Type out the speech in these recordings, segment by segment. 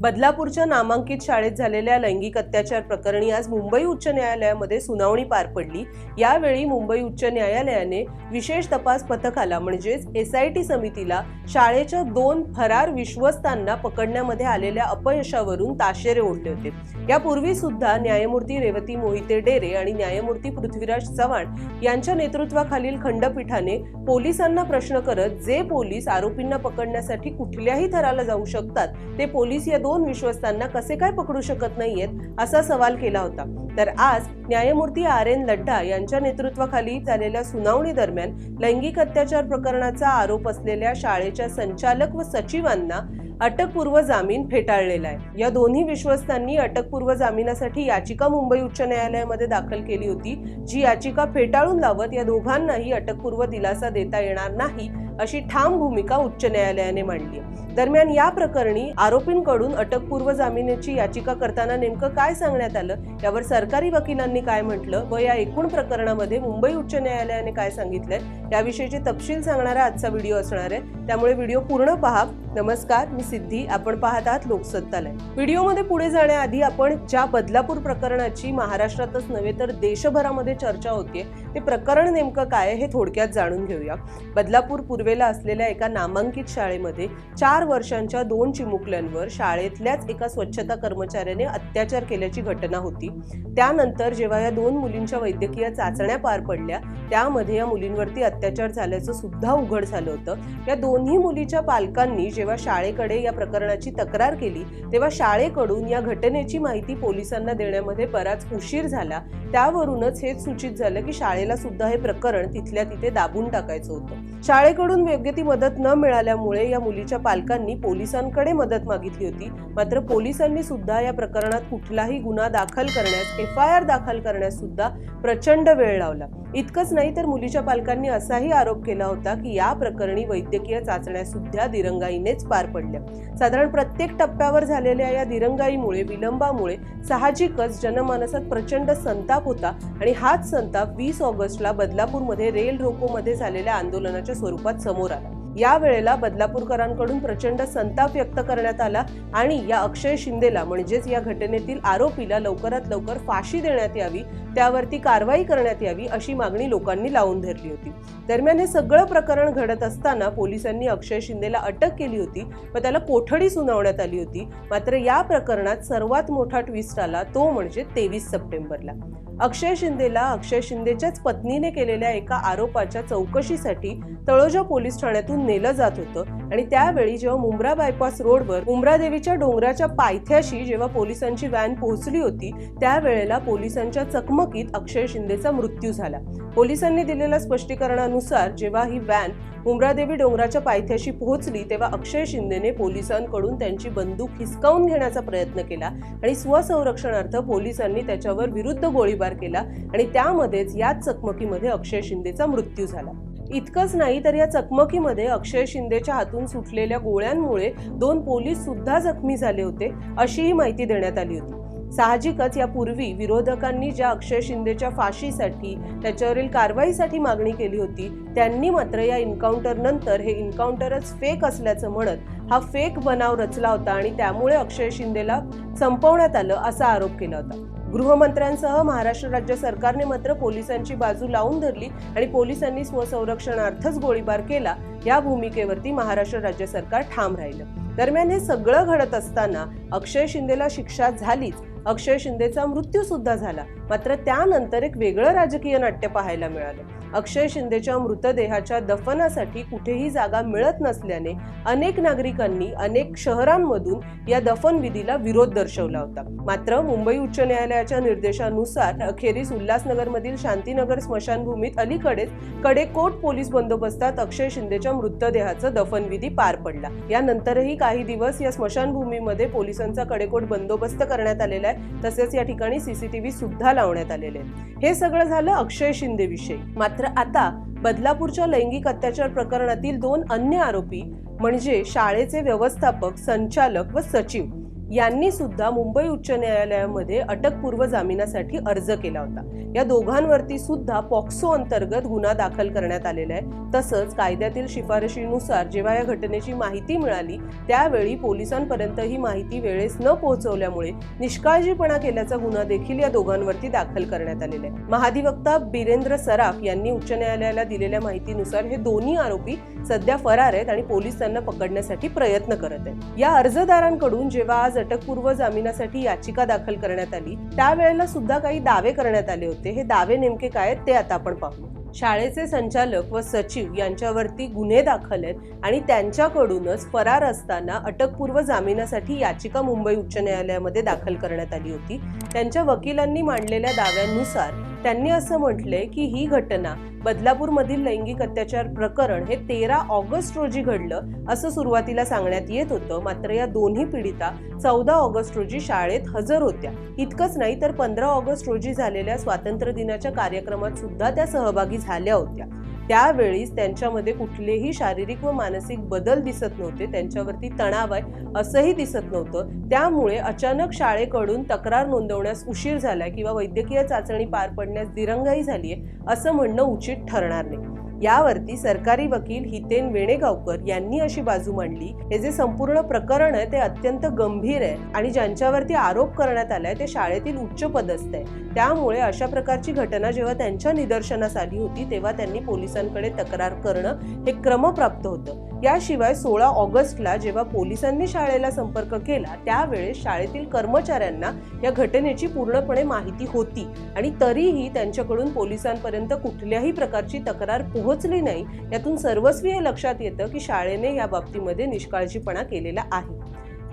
बदलापूरच्या नामांकित शाळेत झालेल्या लैंगिक अत्याचार प्रकरणी आज मुंबई उच्च न्यायालयामध्ये सुनावणी पार पडली. यावेळी मुंबई उच्च न्यायालयाने विशेष तपास पथकाला म्हणजेच एस आय टी समितीला शाळेच्या दोन फरार विश्वस्तांना पकडण्यामध्ये आलेल्या अपयशावरून ताशेरे ओढले होते. यापूर्वी सुद्धा न्यायमूर्ती रेवती मोहिते डेरे आणि न्यायमूर्ती पृथ्वीराज चव्हाण यांच्या नेतृत्वाखालील खंडपीठाने पोलिसांना प्रश्न करत जे पोलीस आरोपींना पकडण्यासाठी कुठल्याही थराला जाऊ शकतात ते पोलीस या दोन विश्वस्तांना कसे काय पकडू शकत नाहीयेत असा सवाल केला होता. तर आज न्यायमूर्ती आर एन लड्डा यांच्या नेतृत्वाखाली झालेल्या सुनावणी दरम्यान लैंगिक अत्याचार प्रकरणाचा आरोप असलेल्या शाळेच्या संचालक व सचिवांना अटकपूर्व जामीन फेटाळलेला आहे. या दोन्ही विश्वस्तांनी अटकपूर्व जामिनासाठी याचिका मुंबई उच्च न्यायालयामध्ये दाखल केली होती. जी याचिका फेटाळून लावत या दोघांनाही अटकपूर्व दिलासा देता येणार नाही अशी ठाम भूमिका उच्च न्यायालयाने मांडली. दरम्यान या प्रकरणी आरोपींकडून अटकपूर्व जामिनाची याचिका करताना नेमकं काय सांगण्यात आलं? यावर सरकारी वकिलांनी काय म्हटलं? व या एकूण प्रकरणामध्ये मुंबई उच्च न्यायालयाने काय सांगितलंय? याविषयीचे तपशील सांगणारा आजचा व्हिडिओ असणार आहे. त्यामुळे व्हिडिओ पूर्ण पहा. नमस्कार मी सिद्धी. आपण पाहत आहात लोकसत्तालय. व्हिडिओमध्ये पुढे जाण्याआधी आपण ज्या बदलापूर प्रकरणाची महाराष्ट्रातच नव्हे तर देशभरामध्ये चर्चा होतीये. ते प्रकरण नेमकं काय हे थोडक्यात जाणून घेऊया. बदलापूर रेल्वेला असलेल्या एका नामांकित शाळेमध्ये चार वर्षांच्या दोन चिमुकल्यांवर शाळेतल्याच एका स्वच्छता कर्मचाऱ्याने अत्याचार केल्याची घटना होती. त्यानंतर जेव्हा या दोन मुलींच्या वैद्यकीय चाचण्या पार पडल्या त्यामध्ये या मुलींवरती अत्याचार झाल्याचं सुद्धा उघड झालं होतं. या दोन्ही मुलीच्या पालकांनी जेव्हा शाळेकडे या प्रकरणाची तक्रार केली तेव्हा शाळेकडून या घटनेची माहिती पोलिसांना देण्यामध्ये बराच उशीर झाला. त्यावरूनच हेच सूचित झालं की शाळेला सुद्धा हे प्रकरण तिथल्या तिथे दाबून टाकायचं होतं. शाळेकडून योग्य ती मदत न मिळाल्यामुळे या मुलीच्या पालकांनी पोलिसांकडे मदत मागितली होती. मात्र पोलिसांनी सुद्धा या प्रकरणात कुठलाही गुन्हा दाखल करण्यास एफ आय आर दाखल करण्यास सुद्धा प्रचंड वेळ लावला. इतकंच नाही तर मुलीच्या पालकांनी असाही आरोप केला होता की या प्रकरणी वैद्यकीय चाचण्या सुद्धा दिरंगाईनेच पार पडल्या. साधारण प्रत्येक टप्प्यावर झालेल्या या दिरंगाईमुळे विलंबामुळे साहजिकच जनमानसात प्रचंड संताप होता आणि हाच संताप वीस ऑगस्टला बदलापूरमध्ये रेल रोकोमध्ये झालेल्या आंदोलनाच्या स्वरूपात समोर आला. या वेळेला बदलापूरकरांकडून प्रचंड संताप व्यक्त करण्यात आला आणि या अक्षय शिंदेला म्हणजेच या घटनेतील आरोपीला लवकरात लवकर फाशी देण्यात यावी त्यावरती कारवाई करण्यात यावी अशी मागणी लोकांनी लावून धरली होती. दरम्यान हे सगळं प्रकरण घडत असताना पोलिसांनी अक्षय शिंदेला अटक केली होती व त्याला कोठडी सुनावण्यात आली होती. मात्र या प्रकरणात सर्वात मोठा ट्विस्ट आला तो म्हणजे तेवीस सप्टेंबरला. अक्षय शिंदेला अक्षय शिंदेच्याच पत्नीने केलेल्या एका आरोपाच्या चौकशीसाठी तळोजा पोलीस ठाण्यातून नेलं जात होतं. आणि त्यावेळी जेव्हा मुंब्रा बायपास रोडवर मुंब्रा देवीच्या डोंगराच्या पायथ्याशी जेव्हा पोलिसांची व्हॅन पोहोचली होती त्यावेळेला पोलिसांच्या चकमकीत अक्षय शिंदेचा मृत्यू झाला. पोलिसांनी दिलेल्या स्पष्टीकरणानुसार जेव्हा ही व्हॅन मुंब्रादेवी डोंगराच्या पायथ्याशी पोहोचली तेव्हा अक्षय शिंदेने पोलिसांकडून त्यांची बंदूक हिसकावून घेण्याचा प्रयत्न केला आणि स्वसंरक्षणार्थ पोलिसांनी त्याच्यावर विरुद्ध गोळीबार केला आणि त्यामध्येच याच चकमकीमध्ये अक्षय शिंदेचा मृत्यू झाला. इतकंच नाही तर या चकमकीमध्ये अक्षय शिंदेच्या हातून सुटलेल्या गोळ्यांमुळे दोन पोलीस सुद्धा जखमी झाले होते अशीही माहिती देण्यात आली होती. साहजिकच यापूर्वी विरोधकांनी ज्या अक्षय शिंदेच्या फाशीसाठी त्याच्यावरील कारवाईसाठी मागणी केली होती त्यांनी मात्र या इन्काउंटर नंतर हे इन्काउंटरच फेक असल्याचं म्हणत हा फेक बनाव रचला होता आणि त्यामुळे अक्षय शिंदेला संपवण्यात आलं असा आरोप केला होता. गृहमंत्र्यांसह महाराष्ट्र राज्य सरकारने मात्र पोलिसांची बाजू लावून धरली आणि पोलिसांनी स्वसंरक्षणार्थच गोळीबार केला. या भूमिकेवरती महाराष्ट्र राज्य सरकार ठाम राहिलं. दरम्यान हे सगळं घडत असताना अक्षय शिंदेला शिक्षा झालीच. अक्षय शिंदेचा मृत्यू सुद्धा झाला. मात्र त्यानंतर एक वेगळं राजकीय नाट्य पाहायला मिळालं. अक्षय शिंदेच्या मृतदेहाच्या दफनासाठी कुठेही जागा मिळत नसल्याने अनेक नागरिकांनी अनेक शहरांमधून या दफनविधीला विरोध दर्शवला होता. मात्र मुंबई उच्च न्यायालयाच्या निर्देशानुसार अखेरीस उल्हासनगरमधील शांतीनगर स्मशानभूमीत अलीकडेच कडेकोट पोलीस बंदोबस्तात अक्षय शिंदेच्या मृतदेहाचं दफनविधी पार पडला. यानंतरही काही दिवस या स्मशानभूमीमध्ये पोलिसांचा कडेकोट बंदोबस्त करण्यात आलेला आहे तसेच या ठिकाणी सीसीटीव्ही सुद्धा लावण्यात आलेले आहे हे सगळं झालं अक्षय शिंदे विषयी मात्र आता बदलापूरच्या लैंगिक अत्याचार प्रकरणातील दोन अन्य आरोपी म्हणजे शाळेचे व्यवस्थापक संचालक व सचिव. यांनी सुद्धा मुंबई उच्च न्यायालयामध्ये अटकपूर्व जामिनासाठी अर्ज केला होता. या दोघांवरती सुद्धा पॉक्सो अंतर्गत गुन्हा दाखल करण्यात आलेला आहे. तसंच कायद्यातील शिफारशीनुसार जेव्हा या घटनेची माहिती मिळाली त्यावेळी पोलिसांपर्यंत ही माहिती वेळेस न पोहोचवल्यामुळे निष्काळजीपणा केल्याचा गुन्हा देखील या दोघांवरती दाखल करण्यात आलेला आहे. महाधिवक्ता बिरेंद्र सराफ यांनी उच्च न्यायालयाला दिलेल्या माहितीनुसार हे दोन्ही आरोपी सध्या फरार आहेत आणि पोलीस त्यांना पकडण्यासाठी प्रयत्न करत आहेत. या अर्जदारांकडून जेव्हा आज अटकपूर्व जामिनासाठी याचिका दाखल करण्यात आली. त्यावेळेला सुद्धा काही दावे करण्यात आले होते. हे दावे नेमके काय आहेत ते आता आपण पाहू. शाळेचे संचालक व सचिव यांच्यावरती गुन्हे दाखल आहेत आणि त्यांच्याकडूनच फरार असताना अटकपूर्व जामिनासाठी याचिका मुंबई उच्च न्यायालयामध्ये दाखल करण्यात आली होती. त्यांच्या वकिलांनी मांडलेल्या दाव्यांनुसार त्यांनी असं म्हटलंय की ही घटना बदलापूरमधील लैंगिक अत्याचार प्रकरण हे तेरा ऑगस्ट रोजी घडलं असं सुरुवातीला सांगण्यात येत होतं. मात्र या दोन्ही पीडिता चौदा ऑगस्ट रोजी शाळेत हजर होत्या. इतकंच नाही तर पंधरा ऑगस्ट रोजी झालेल्या स्वातंत्र्य दिनाच्या कार्यक्रमात सुद्धा त्या सहभागी झाल्या होत्या. त्यावेळीच त्यांच्यामध्ये कुठलेही शारीरिक व मानसिक बदल दिसत नव्हते. त्यांच्यावरती तणाव आहे असंही दिसत नव्हतं. त्यामुळे अचानक शाळेकडून तक्रार नोंदवण्यास उशीर झाला किंवा वैद्यकीय चाचणी पार पडण्यास दिरंगाई झाली आहे असं म्हणणं उचित ठरणार नाही. यावरती सरकारी वकील हितेन वेणेगावकर यांनी अशी बाजू मांडली. हे जे संपूर्ण प्रकरण आहे ते अत्यंत गंभीर आहे आणि ज्यांच्यावरती आरोप करण्यात आलाय ते शाळेतील उच्च पदस्थ आहे. त्यामुळे अशा प्रकारची घटना जेव्हा त्यांच्या निदर्शनास आली होती तेव्हा त्यांनी पोलिसांकडे तक्रार करणं हे क्रमप्राप्त होतं. याशिवाय सोळा ऑगस्टला जेव्हा पोलिसांनी शाळेला संपर्क केला त्यावेळेस शाळेतील कर्मचाऱ्यांना या घटनेची पूर्णपणे माहिती होती आणि तरीही त्यांच्याकडून पोलिसांपर्यंत कुठल्याही प्रकारची तक्रार पोहोच पोहोचली नाही यातून सर्वस्वी हे लक्षात येतं की शाळेने या बाबतीमध्ये निष्काळजीपणा केलेला आहे.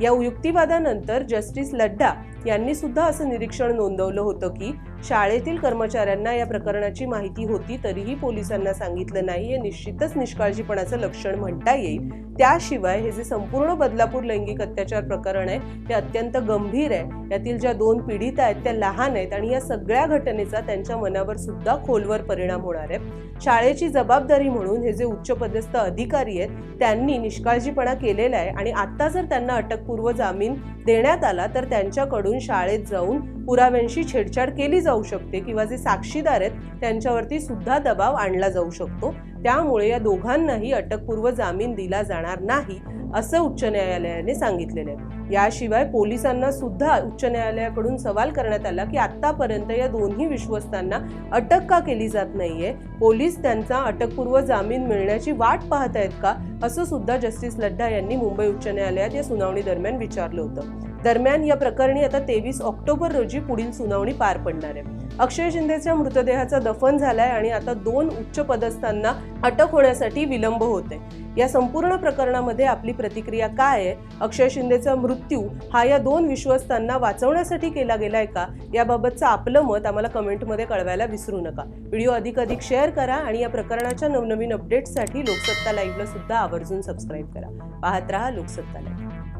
या युक्तिवादानंतर जस्टिस लड्डा यांनी सुद्धा असं निरीक्षण नोंदवलं होतं की शाळेतील कर्मचाऱ्यांना या प्रकरणाची माहिती होती तरीही पोलिसांना सांगितलं नाही. हे निश्चितच निष्काळजीपणाचं लक्षण म्हणता येईल. त्याशिवाय हे जे संपूर्ण बदलापूर लैंगिक अत्याचार प्रकरण आहे ते अत्यंत गंभीर आहे. यातील ज्या दोन पीडित आहेत त्या लहान आहेत आणि या सगळ्या घटनेचा त्यांच्या मनावर सुद्धा खोलवर परिणाम होणार आहे. शाळेची जबाबदारी म्हणून हे जे उच्चपदस्थ अधिकारी आहेत त्यांनी निष्काळजीपणा केलेला आहे आणि आता जर त्यांना अटकपूर्व जामीन देण्यात आला तर त्यांच्याकडून शाळेत जाऊन पुराव्यांशी छेडछाड केली जाऊ शकते किंवा जे साक्षीदार आहेत त्यांच्यावरती सुद्धा दबाव आणला जाऊ शकतो. त्यामुळे या दोघांनाही अटकपूर्व जामीन दिला जाणार नाही असं उच्च न्यायालयाने सांगितलेलं आहे. याशिवाय पोलिसांना सुद्धा उच्च न्यायालयाकडून सवाल करण्यात आला की आतापर्यंत या दोन्ही विश्वस्तांना अटक का केली जात नाहीये? पोलीस त्यांचा अटकपूर्व जामीन मिळण्याची वाट पाहत आहेत का? असं सुद्धा जस्टिस लड्डा यांनी मुंबई उच्च न्यायालयात या सुनावणी दरम्यान विचारलं होतं. दरम्यान या प्रकरणी आता तेवीस ऑक्टोबर रोजी पुढील सुनावणी पार पडणार आहे. अक्षय शिंदेच्या मृतदेहाचा दफन झालाय आणि आता दोन उच्च पदस्थांना अटक होण्यासाठी विलंब होते या संपूर्ण प्रकरणामध्ये आपली प्रतिक्रिया काय आहे? अक्षय शिंदेचा मृत्यू हा या दोन विश्वस्तांना वाचवण्यासाठी केला गेलाय का? याबाबतचं आपलं मत आम्हाला कमेंटमध्ये कळवायला विसरू नका. व्हिडिओ अधिक अधिक शेअर करा आणि या प्रकरणाच्या नवनवीन अपडेट्ससाठी लोकसत्ता लाईव्हला सुद्धा आवर्जून सबस्क्राईब करा. पाहत रहा लोकसत्ता लाईव्ह.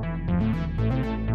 Thank you.